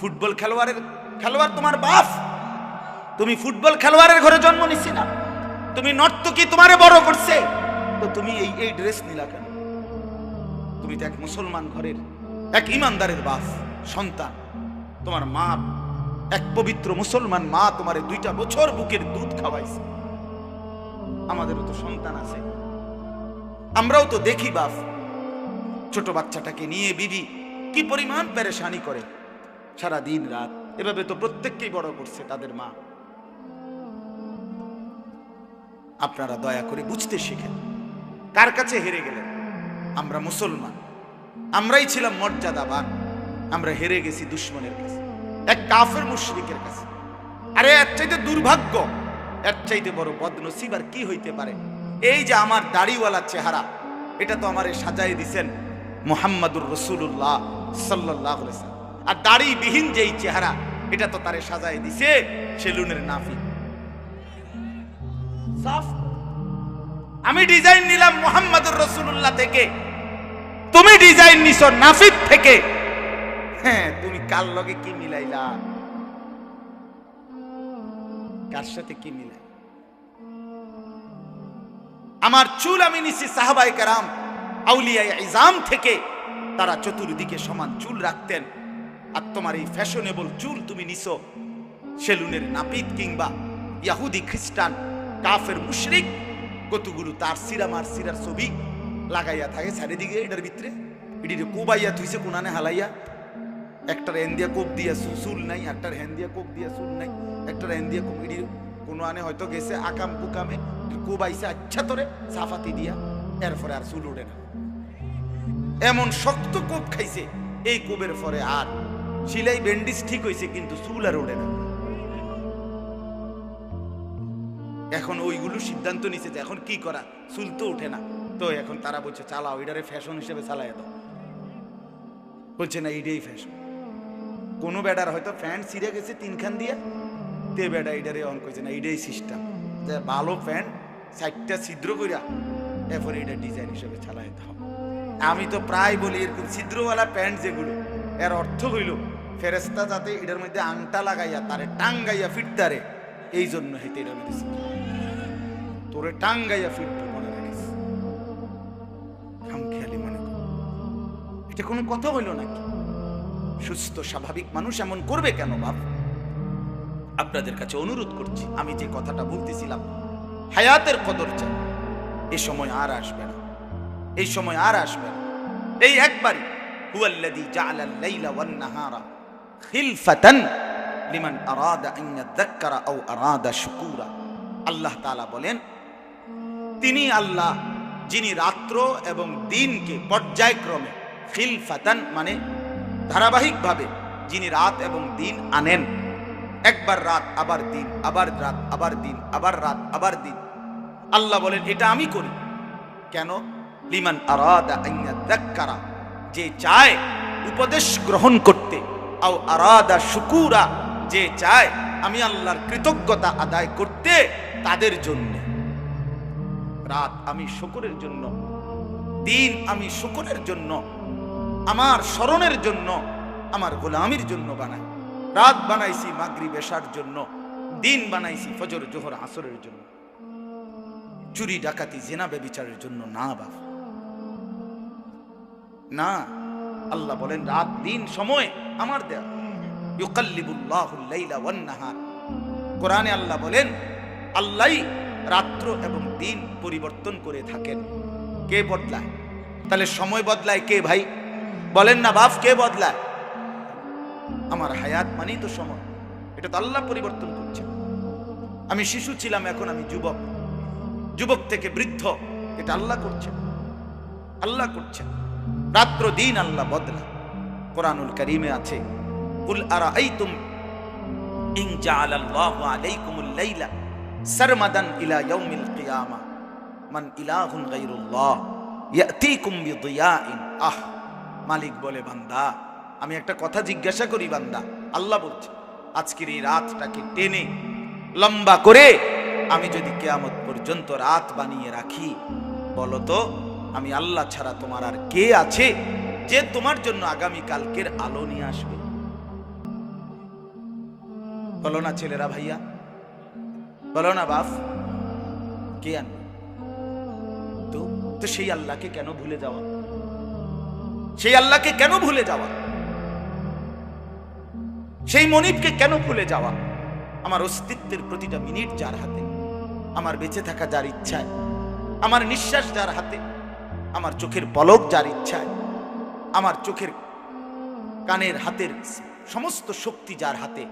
Football খেলোয়াড়ের, খেলোয়াড় তোমার বাপ। তুমি ফুটবল খেলোয়াড়ের ঘরে জন্ম নিছি না। তুমি নর্তকী তোমারে বড় করছে। তো তুমি এই এই ড্রেস নিলা কেন? তুমি তো এক মুসলমান ঘরের, এক ইমানদারের বাপ, সন্তান। তোমার মা, এক পবিত্র মুসলমান মা তোমার দুইটা বছর বুকের দুধ খাওয়াইছে। আমাদেরও তো সন্তান আছে। আমরাও তো দেখি বাপ। ছোট বাচ্চাটাকে নিয়ে বিবি কি পরিমাণ পেরেশানি করে। সারা দিন রাত। এভাবে তো প্রত্যেককেই বড় করছে তাদের মা। আপনারা দয়া করে বুঝতে শিখেন। কার কাছে হেরে গেলেন? আমরা মুসলমান। আমরাই ছিলাম মর্যাদাবান। আমরা হেরে গেছি দুশ্মনের কাছে। এক কাফের মুশরিকের কাছে। আরে, এর চাইতে দুর্ভাগ্য, এর চাইতে বড় বদনসিব আর কি হইতে পারে? এই যে আমার দাড়িওয়ালা চেহারা, এটা তো আমারে সাজাই দিছেন মোহাম্মদুর রসুল্লাহ সাল্লাহ আর দাড়িবিহীন যেই চেহারা, এটা তো তারে সাজায় দিছে সেলুনের নাফি আমি ডিজাইন নিলাম মোহাম্মদুর রসুল্লাহ থেকে। তুমি ডিজাইন নিছো নাফিদ থেকে। হ্যাঁ তুমি কার লগে কি মিলাইলা? কার সাথে কি মিলাই আমার চুল আমি নিছি সাহাবাই কারাম আউলিয়া ইজাম থেকে। তারা চতুর্দিকে সমান চুল রাখতেন। আর তোমার এই ফ্যাশনেবল চুল তুমি নিছো। সেলুনের নাপিত কিংবা ইয়াহুদি খ্রিস্টান, কাফের মুশরিক, কতগুলো তার সিরা মার সিরার ছবি লাগাইয়া থাকে চারিদিকে এটার ভিতরে। এটির কোবাইয়া থুইছে, কোনানে হালাইয়া। একটার হেন দিয়া কোপ দিয়া চুল নাই, একটার হেন দিয়া কোপ দিয়া চুল নাই, একটার হেন দিয়া কোপ এটির কোনো আনে হয়তো গেছে আকাম কুকামে। কোবাইছে আচ্ছা তোরে সাফাতি দিয়া, এরপরে আর চুল ওঠে না। এমন শক্ত কোপ খাইছে, এই কোপের পরে আর সিলাই ব্যান্ডিজ ঠিক হয়েছে কিন্তু চুল আর ওঠে না। এখন ওইগুলো সিদ্ধান্ত নিছে যে এখন কি করা? চুল তো ওঠে না। তো এখন তারা বলছে, চালাও, এটারে ফ্যাশন হিসেবে চালাই দাও। বলছে, না, এইটাই ফ্যাশন কোনো বেডার হয়তো প্যান্ট ছিঁড়ে গেছে তিনখান দিয়ে। তে বেডা এটারে অন করছে না, এইটাই সিস্টেম যে ভালো প্যান্ট, চারটা ছিদ্র করিয়া এরপরে এটা ডিজাইন হিসেবে চালাই দাও আমি তো প্রায় বলি এরকম ছিদ্রওয়ালা প্যান্ট যেগুলো, এর অর্থ হইল ফেরেস্তা যাতে এটার মধ্যে আংটা লাগাইয়া তারে টাঙ্গাইয়া ফিটতারে এই জন্য হেঁটে এটার মধ্যে তোরে টাঙ্গাইয়া ফিরতে মনে রাখিস। খামখেয়ালি মনে কর। এটা কোনো কথা হইল নাকি? সুস্থ, স্বাভাবিক মানুষ এমন করবে কেন বাপ? আপনাদের কাছে অনুরোধ করছি, আমি যে কথাটা বলতেছিলাম, হায়াতের কদর চাই। এই সময় আর আসবে না। এই সময় আর আসবে না। এই একবারই, হুয়াল্লাযী জাআলাল লাইলা ওয়ান নাহারা খিলফাতান লিমান আরাদা আন ইয়াযাক্কারা আও আরাদা শুকুরা। আল্লাহ তাআলা বলেন, তিনি আল্লাহ যিনি রাত্র এবং দিনকে পর্যায়ক্রমে খিলফাতান মানে ধারাবাহিকভাবে যিনি রাত এবং দিন আনেন। একবার রাত, আবার দিন, আবার রাত, আবার দিন, আবার রাত, আবার দিন। আল্লাহ বলেন, এটা আমি করি। কেন? লিমান আরাদা আইয়া যে চায় উপদেশ গ্রহণ করতে। আরাদা শুকুরা, যে চায় আমি আল্লাহর কৃতজ্ঞতা আদায় করতে তাদের জন্য। রাত আমি শুকরের জন্য, দিন আমি শুকরের জন্য, আমার স্মরণের জন্য, আমার গোলামির জন্য বানাই। রাত বানাইছি মাগরি বেশার জন্য, দিন বানাইছি ফজর, জোহর, আসরের জন্য। চুরি, ডাকাতি, জেনা বেবিচারের জন্য না বাবা। না। আল্লাহ বলেন, রাত, দিন, সময় আমার দেয়া। কোরআনে আল্লাহ বলেন আল্লাহই রাত্র এবং দিন পরিবর্তন করে থাকেন। কে বদলায়? তাহলে সময় বদলায় কে ভাই? বলেন না, বাপ, কে বদলায়? আমার হায়াত মানেই তো সময়। এটা তো আল্লাহ পরিবর্তন করছে। আমি শিশু ছিলাম, এখন আমি যুবক। যুবক থেকে বৃদ্ধ। এটা আল্লাহ করছে আল্লাহ করছেন। রাত্র দিন আল্লাহ বদলা। কোরআনুল করিমে আছে, কুল আরা এই তুম ইন জাআলাল্লাহু আলাইকুমুল লাইলা সারমাদান ইলা ইয়াউমিল কিয়ামা, মান ইলাহুন গায়রুল্লাহ, ইয়াতিকুম বিদিয়াইন। আহ, মালিক বলে, বান্দা, আমি একটা কথা জিজ্ঞাসা করি, বান্দা। আল্লাহ বলছে, আজকের এই রাতটাকে টেনে, লম্বা করে আমি যদি কেয়ামত পর্যন্ত রাত বানিয়ে রাখি, বলো তো আমি আল্লাহ ছাড়া তোমার আর কে আছে যে তোমার জন্য আগামী কালকের আলো নিয়ে আসবে? বলো না ছেলেরা ভাইয়া। বলো না বাপ। কে আনবে তো তো সেই আল্লাহকে কেন ভুলে যাওয়া? সেই আল্লাহকে কেন ভুলে যাওয়া? সেই মনিবকে কেন ভুলে যাওয়া? আমার অস্তিত্বের প্রতিটা মিনিট যার হাতে, আমার বেঁচে থাকা যার ইচ্ছায়, আমার নিঃশ্বাস যার হাতে আমার চোখের পলক যার ইচ্ছায়, আমার চোখের কানের হাতের সমস্ত শক্তি যার হাতে,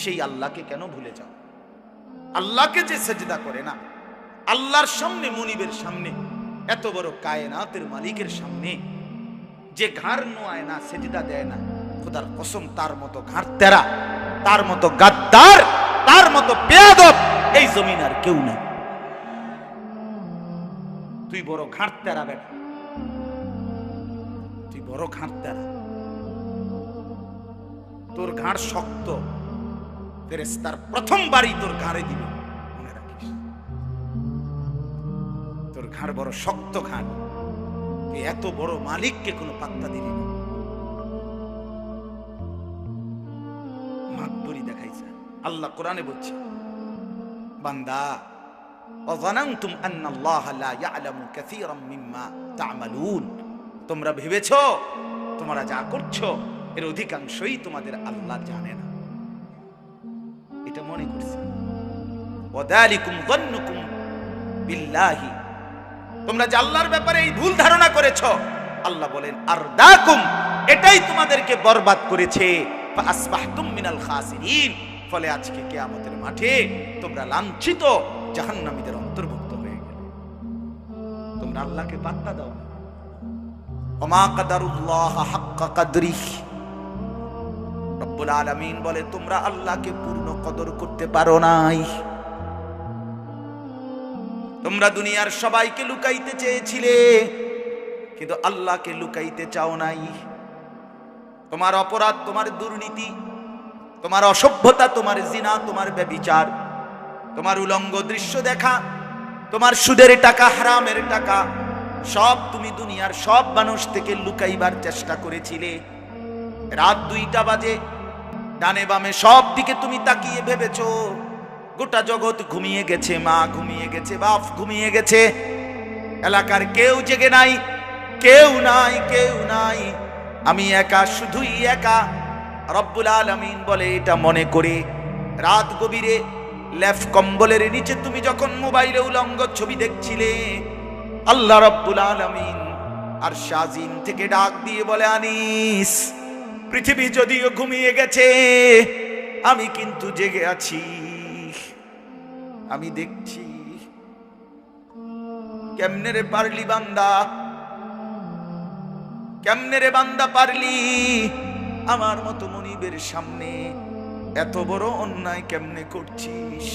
সেই আল্লাহকে কেন ভুলে যাও? আল্লাহকে যে সেজদা করে না, আল্লাহর সামনে, মনিবের সামনে, এত বড় কায়নাতের মালিকের সামনে, যে ঘাড় নোয়ায় না, সেজদা দেয় না, খোদার কসম, তার মতো ঘাড় তেরা তার মতো গাদ্দার, তার মতো বেয়াদব, এই জমিন আর কেউ নাই। তুই বড় ঘাড় তেরা বেটা। তুই বড় ঘাড় তেরা। তোর ঘাড় শক্ত। ফেরেস্তার প্রথমবারই তোর ঘাড়ে দিবে, মনে রাখিস। তোর ঘাড় বড় শক্ত ঘাড় তুই এত বড় মালিককে কোনো পাত্তা দিলি না। মাতবরি দেখাইছে। আল্লাহ কোরআনে বলছে, বান্দা অজানান্তুম আন্নাল্লাহ লা ইয়ালামু কাসীরাম মিম্মা তা'মালুন। তোমরা ভেবেছো, তোমরা যা করছ, এর অধিকাংশই তোমাদের আল্লাহ জানে না। এটা মনে করছি। ওয়াদালিকুম যন্নুকুম বিল্লাহি। তোমরা যে আল্লাহর ব্যাপারে এই ভুল ধারণা করেছ, আল্লাহ বলেন, আরদাকুম, এটাই তোমাদেরকে বরবাদ করেছে। আসবাহতুম মিনাল খাসিরিন। ফলে আজকে কিয়ামতের মাঠে তোমরা লাঞ্ছিত জাহান্নামীদের অন্তর্ভুক্ত হয়ে গেলে। তোমরা আল্লাহকে পাত্তা দাও বলে, তোমরা আল্লাহকে পূর্ণ কদর করতে পারো নাই। তোমরা দুনিয়ার সবাইকে লুকাইতে চেয়েছিলে, কিন্তু আল্লাহকে লুকাইতে চাও নাই। তোমার অপরাধ, তোমার দুর্নীতি, তোমার অসভ্যতা, তোমার জিনা, তোমার ব্যবিচার তোমার উলঙ্গ দৃশ্য দেখা, তোমার সুদের টাকা, হারামের টাকা, সব তুমি দুনিয়ার সব মানুষ থেকে লুকাইবার চেষ্টা করেছিলে। রাত দুইটা বাজে, ডানে বামে সব দিকে তুমি তাকিয়ে ভেবেছ, গোটা জগৎ ঘুমিয়ে গেছে, মা ঘুমিয়ে গেছে, বাপ ঘুমিয়ে গেছে। এলাকার কেউ জেগে নাই, কেউ নাই কেউ নাই। আমি একা, শুধুই একা। রব্বুল আলামিন বলে এটা মনে করে, রাত গভীরে লেফ কম্বলের নিচে তুমি যখন মোবাইলে উলঙ্গ ছবি দেখছিলে, আল্লাহ রব্বুল আলামিন আর শাজিন থেকে ডাক দিয়ে বলে, আনিস, পৃথিবী যদিও ঘুমিয়ে গেছে, আমি কিন্তু জেগে আছি। আমি দেখছি, কেমনে রে পারলি বান্দা? কেমনে রে বান্দা পারলি? আমার মতো মনিবের সামনে এত বড় অন্যায় কেমনে করছিস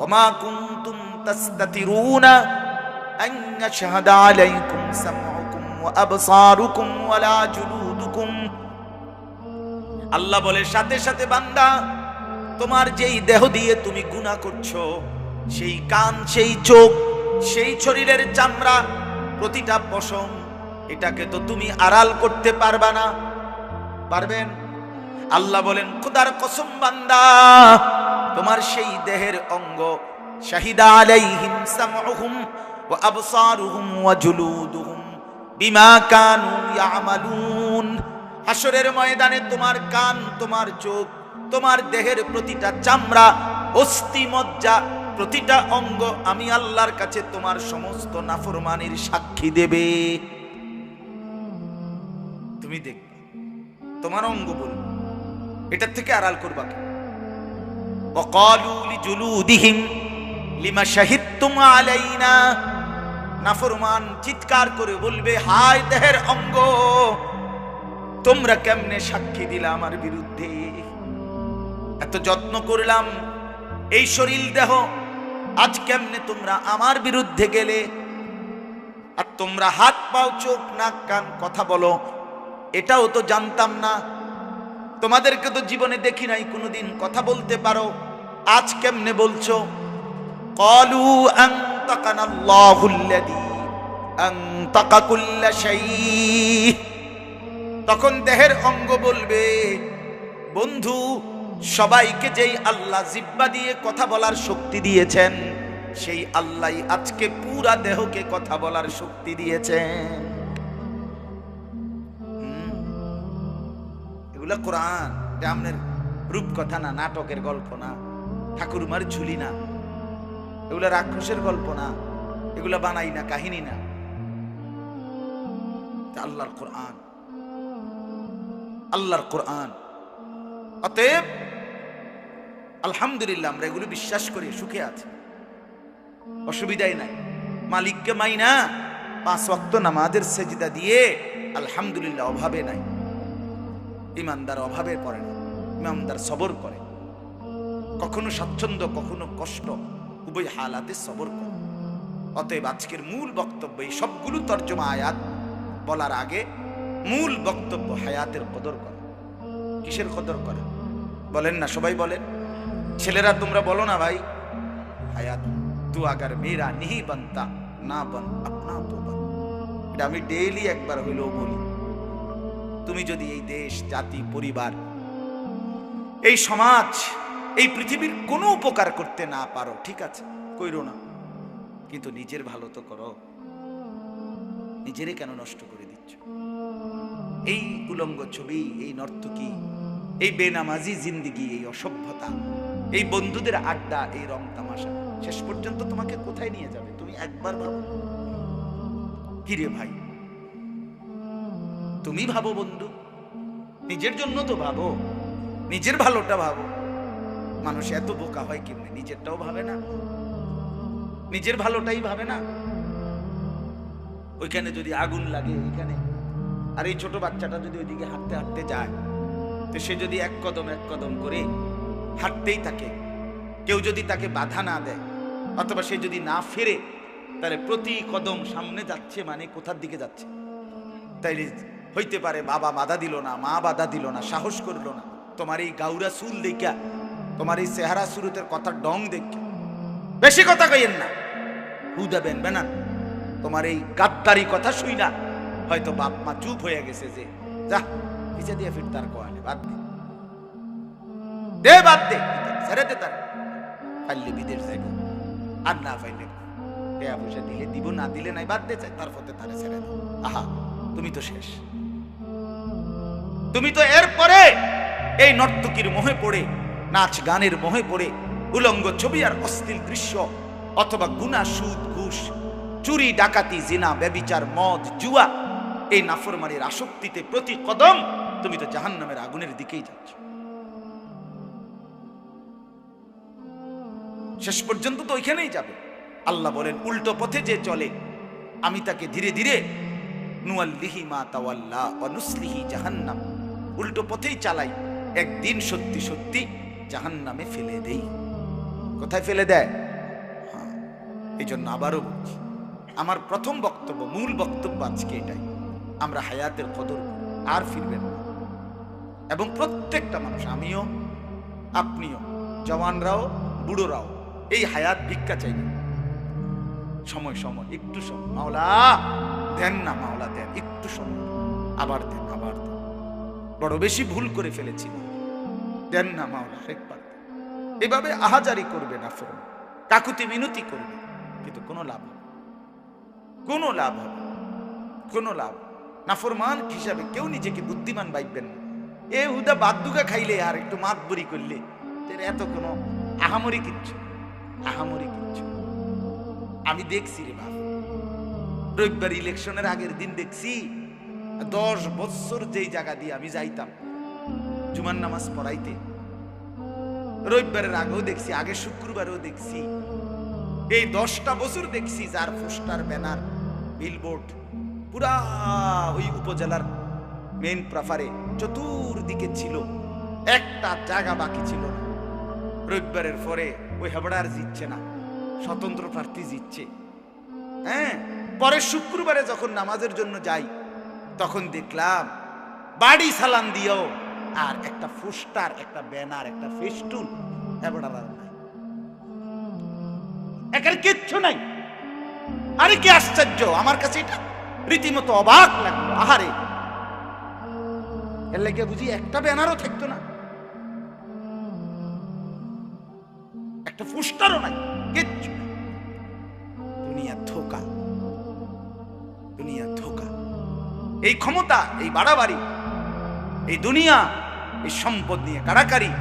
وما كنتم تستترون أن يشهد عليكم سمعكم وأبصاركم ولا جلودكم আল্লাহ বলে সাথে সাথে বান্দা তোমার যেই দেহ দিয়ে তুমি গুনাহ করছো সেই কান সেই চোখ সেই শরীরের চামড়া প্রতিটা পশম এটাকে তো তুমি আড়াল করতে পারবা না পারবেন আল্লাহ বলেন, খুদার কসম বান্দা, তোমার সেই দেহের অঙ্গ শাহিদা আলাইহিম সামউহুম ওয়া আবসারুহুম বিমা কানু হাসরের ময়দানে তোমার কান, তোমার চোখ, তোমার দেহের প্রতিটা চামড়া, অস্থি, মজ্জা, প্রতিটা অঙ্গ আমি আল্লাহর কাছে তোমার সমস্ত নাফরমানির সাক্ষী দেবে। তুমি দেখবে, তোমার অঙ্গ বলবে। এটার থেকে আড়াল করবা নাফরমান চিৎকার করে বলবে, হায় দেহের অঙ্গ, তোমরা কেমনে সাক্ষী দিলা আমার বিরুদ্ধে? এত যত্ন করলাম, এই শরীর দেহ, আজ কেমনে তোমরা আমার বিরুদ্ধে গেলে? আর তোমরা হাত, পাও, চোখ, নাক, কান, কথা বলো, এটাও তো জানতাম না। তোমাদেরকে তো জীবনে দেখি নাই, কোনোদিন কথা বলতে পারো। আজ কেমনে বলছো? কলু তখন দেহের অঙ্গ বলবে, বন্ধু, সবাইকে যেই আল্লাহ জিব্বা দিয়ে কথা বলার শক্তি দিয়েছেন, সেই আল্লাহ আজকে পুরা দেহকে কথা বলার শক্তি দিয়েছেন। এগুলা কোরআন, এটা রূপকথা না, নাটকের গল্প না, ঠাকুরমার ঝুলি না, এগুলা রাক্ষসের গল্প না, এগুলা বানাই না, কাহিনী না। আল্লাহর কোরআন। আল্লাহর কোরআন। অতএব, আলহামদুলিল্লাহ আমরা এগুলো বিশ্বাস করি, সুখে আছি। অসুবিধাই নাই। মালিককে মাই না পাঁচ ওয়াক্ত নামাজের সেজদা দিয়ে আলহামদুলিল্লাহ অভাবে নাই। ইমানদার অভাবে পড়ে না, ইমানদার সবর করে। কখনো স্বাচ্ছন্দ্য, কখনো কষ্ট, উভয় হালাতে সবর করে। অতএব আজকের মূল বক্তব্য এই সবগুলো তর্জমা আয়াত বলার আগে মূল বক্তব্য হায়াতের কদর করে। কিসের কদর করে? বলেন না, সবাই বলেন। ছেলেরা, তোমরা বলো না ভাই। হায়াত তু আগার মেয়েরা নিহি বানতা, না বন, আপনা তো বন। এটা আমি ডেইলি একবার হইলেও বলি। তুমি যদি এই দেশ, জাতি, পরিবার, এই সমাজ, এই পৃথিবীর কোনো উপকার করতে না পারো, ঠিক আছে? কইরো না। কিন্তু নিজের ভালো তো করো। নিজেরে কেন নষ্ট করে দিচ্ছ? এই উলঙ্গ ছবি, এই নর্তকী, এই বেনামাজি জিন্দিগি, এই অসভ্যতা, এই বন্ধুদের আড্ডা, এই রং তামাশা, শেষ পর্যন্ত তোমাকে কোথায় নিয়ে যাবে? তুমি একবার ভাবো। কিরে ভাই? তুমি ভাবো বন্ধু। নিজের জন্য তো ভাবো। নিজের ভালোটা ভাবো। মানুষ এত বোকা হয় কেমনে? নিজেরটাও ভাবে না। নিজের ভালোটাই ভাবে না। ওইখানে যদি আগুন লাগে ওইখানে আর এই ছোট বাচ্চাটা যদি ওইদিকে হাঁটতে হাঁটতে যায়, তো সে যদি এক কদম এক কদম করে হাঁটতেই থাকে। কেউ যদি তাকে বাধা না দেয়, অথবা সে যদি না ফেরে, তাহলে প্রতি কদম সামনে যাচ্ছে মানে কোথার দিকে যাচ্ছে? তাই হইতে পারে, বাবা বাধা দিল না, মা বাধা দিল না, সাহস করল না। তোমার এই গাউরা চুল দেখা তোমার এই চেহারা সুরতের কথা ডং দেখে বেশি কথা কইেন না। হুদাবেন বেনান, তোমার এই গাদ্দারি কথা শুই না হয়তো বাপ মা চুপ হয়ে গেছে যে, যা পিছে দিয়ে ফির তার কোয়ালে, বাদ দে। দে বাদ দে ছেড়ে দে তার। ফাইলে বিদেশ যাইব, আর না ফাইলে টাকা পয়সা দিলে দিব, না দিলে নাই, বাদ দে তার পথে তারে ছেড়ে দে। আহা, তুমি তো শেষ। তুমি তো এরপরে এই নর্তকীর মোহে পড়ে, নাচ গানের মোহে পড়ে, উলঙ্গ ছবি আর অশ্লীল দৃশ্য, অথবা গুনা সুদ ঘুষ, চুরি, ডাকাতি, জিনা, ব্যবিচার, মদ, জুয়া, এই নাফরমানির আসক্তিতে প্রতি কদম তুমি তো জাহান্নামের আগুনের দিকেই যাচ্ছ। শেষ পর্যন্ত তো ওইখানেই যাবে। আল্লাহ বলেন, উল্টো পথে যে চলে, আমি তাকে ধীরে ধীরে, নুয়াল্লিহি মা তাওয়াল্লা অনুসলিহি জাহান্নাম। উল্টো পথেই চালাই। একদিন সত্যি সত্যি জাহান্নামে ফেলে দেই। কোথায় ফেলে দেয়? হ্যাঁ, এই জন্য আবারও বলছি আমার প্রথম বক্তব্য মূল বক্তব্য আজকে এটাই। আমরা হায়াতের কদর আর ফিরবেন না। এবং প্রত্যেকটা মানুষ আমিও আপনিও জওয়ানরাও বুড়োরাও এই হায়াত ভিক্ষা চাইবেন সময় সময় একটু সময়। মাওলা দেন না মাওলা দেন একটু সময়। আবার দেন আবার দেন। বড় বেশি ভুল করে ফেলেছি। দেন না মাওলা দেন। এভাবে আহাজারি করবে না ফেরন কাকুতি মিনতি করবে। কিন্তু কোনো লাভ। কোনো লাভ হবে। কোনো লাভ নাফরমান হিসাবে কেউ নিজেকে বুদ্ধিমান ভাববেন না। এ হুদা বাদ্যুকা খাইলে আর একটু মাত বরি করলে এত কোনো আহামরি কিচ্ছু আহামরি কিচ্ছু আমি দেখছি রে বাপ। রবিবার ইলেকশনের আগের দিন দেখছি দশ বৎসর যেই জায়গা দিয়ে আমি যাইতাম, জুমার নামাজ পড়াইতে, রবিবারের আগেও দেখছি আগে শুক্রবারেও দেখছি, এই দশটা বছর দেখছি যার পোস্টার, ব্যানার, বিলবোর্ড, পুরা ওই উপজেলার মেন প্রাফারে চতুর্দিকে ছিল, একটা জায়গা বাকি ছিল না। রবিবারের পরে ওই হেবড়ার জিতছে না, স্বতন্ত্র প্রার্থী জিতছে। হ্যাঁ পরে শুক্রবারে যখন নামাজের জন্য যাই তখন দেখলাম, বাড়ি সালান দিও আর একটা ফুস্টার, একটা ব্যানার, একটা ফেস্টুন একের কিচ্ছু নাই। আরে কি আশ্চর্য, আমার কাছে এটা রীতিমতো অবাক লাগল। আহারে, এর লাগে বুঝি একটা ব্যানারও থাকতো না। একটা ফুস্টারও নাই, কিচ্ছু এই ক্ষমতা, এই বাড়াবাড়ি, এই দুনিয়া, এই সম্পদ নিয়ে কারাকারি।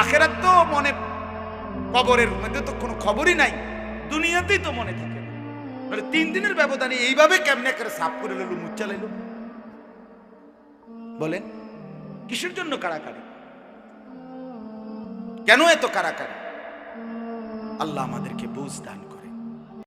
আখেরাত তো মনে, কবরের মধ্যে তো কোনো খবরই নাই। দুনিয়াতেই তো মনে থাকে। মানে তিন দিনের ব্যবধানে এইভাবে কেমনে করে সাফ করে লইলো মুচ্চা লাইলো? বলেন, কিসের জন্য কারাকারি কেন এত কারাকারি আল্লাহ আমাদেরকে বুঝ দান করুন।